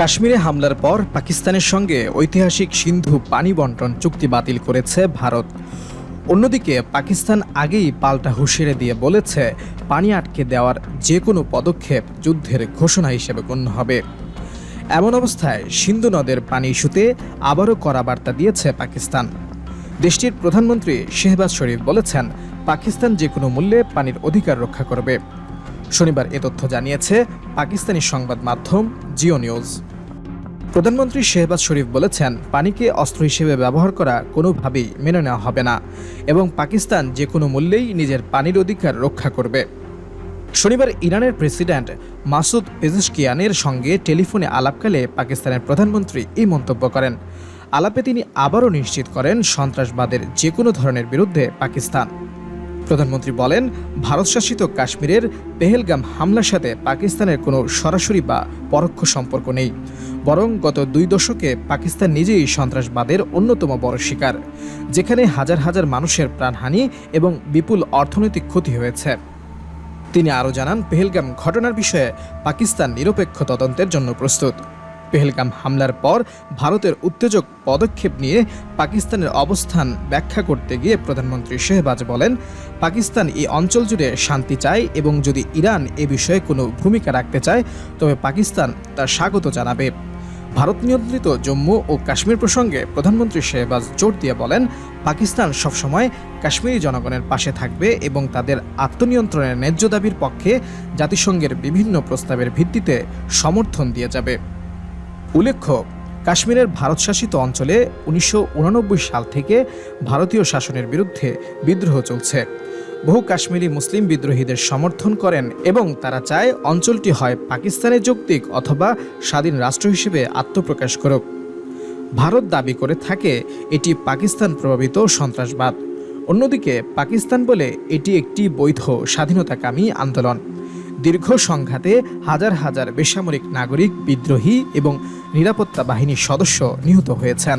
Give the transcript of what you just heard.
কাশ্মীরে হামলার পর পাকিস্তানের সঙ্গে ঐতিহাসিক সিন্ধু পানি বন্টন চুক্তি বাতিল করেছে ভারত। অন্যদিকে পাকিস্তান আগেই পাল্টা হুঁশিয়ারি দিয়ে বলেছে, পানি আটকে দেওয়ার যে কোনো পদক্ষেপ যুদ্ধের ঘোষণা হিসেবে গণ্য হবে। এমন অবস্থায় সিন্ধু নদের পানি ইস্যুতে আবারও কড়া বার্তা দিয়েছে পাকিস্তান। দেশটির প্রধানমন্ত্রী শেহবাজ শরীফ বলেছেন, পাকিস্তান যে কোনো মূল্যে পানির অধিকার রক্ষা করবে। শনিবার এ তথ্য জানিয়েছে পাকিস্তানি সংবাদ মাধ্যম জিও নিউজ। প্রধানমন্ত্রী শেহবাজ শরীফ বলেছেন, পানিকে অস্ত্র হিসেবে ব্যবহার করা কোনোভাবেই মেনে নেওয়া হবে না এবং পাকিস্তান যে কোনো মূল্যেই নিজের পানির অধিকার রক্ষা করবে। শনিবার ইরানের প্রেসিডেন্ট মাসুদ পেজেশকিয়ানের সঙ্গে টেলিফোনে আলাপকালে পাকিস্তানের প্রধানমন্ত্রী এই মন্তব্য করেন। আলাপে তিনি আবারও নিশ্চিত করেন, সন্ত্রাসবাদের যে কোনো ধরনের বিরুদ্ধে পাকিস্তান প্রধানমন্ত্রী বলেন ভারত শাসিত কাশ্মীরের পেহেলগাম হামলার সাথে পাকিস্তানের কোনো সরাসরি বা পরোক্ষ সম্পর্ক নেই। বরং গত দুই দশকে পাকিস্তান নিজেই সন্ত্রাসবাদের অন্যতম বড় শিকার, যেখানে হাজার হাজার মানুষের প্রাণহানি এবং বিপুল অর্থনৈতিক ক্ষতি হয়েছে। তিনি আরও জানান, পেহেলগাম ঘটনার বিষয়ে পাকিস্তান নিরপেক্ষ তদন্তের জন্য প্রস্তুত। পেহেলগাম হামলার পর ভারতের উত্তেজক পদক্ষেপ নিয়ে পাকিস্তানের অবস্থান ব্যাখ্যা করতে গিয়ে প্রধানমন্ত্রী শেহবাজ বলেন, পাকিস্তান এই অঞ্চল জুড়ে শান্তি চায় এবং যদি ইরান এ বিষয়ে কোনো ভূমিকা রাখতে চায়, তবে পাকিস্তান তার স্বাগত জানাবে। ভারত নিয়ন্ত্রিত জম্মু ও কাশ্মীর প্রসঙ্গে প্রধানমন্ত্রী শেহবাজ জোর দিয়ে বলেন, পাকিস্তান সবসময় কাশ্মীরি জনগণের পাশে থাকবে এবং তাদের আত্মনিয়ন্ত্রণের ন্যায্য দাবির পক্ষে জাতিসংঘের বিভিন্ন প্রস্তাবের ভিত্তিতে সমর্থন দিয়ে যাবে। উল্লেখ্য, কাশ্মীরের ভারত শাসিত অঞ্চলে উনিশশো সাল থেকে ভারতীয় শাসনের বিরুদ্ধে বিদ্রোহ চলছে। বহু কাশ্মীরি মুসলিম বিদ্রোহীদের সমর্থন করেন এবং তারা চায় অঞ্চলটি হয় পাকিস্তানে যৌক্তিক অথবা স্বাধীন রাষ্ট্র হিসেবে আত্মপ্রকাশ করুক। ভারত দাবি করে থাকে, এটি পাকিস্তান প্রভাবিত সন্ত্রাসবাদ। অন্যদিকে, পাকিস্তান বলে এটি একটি বৈধ স্বাধীনতাকামী আন্দোলন। দীর্ঘ সংঘাতে হাজার হাজার বেসামরিক নাগরিক বিদ্রোহী এবং নিরাপত্তা বাহিনীর সদস্য নিহত হয়েছেন।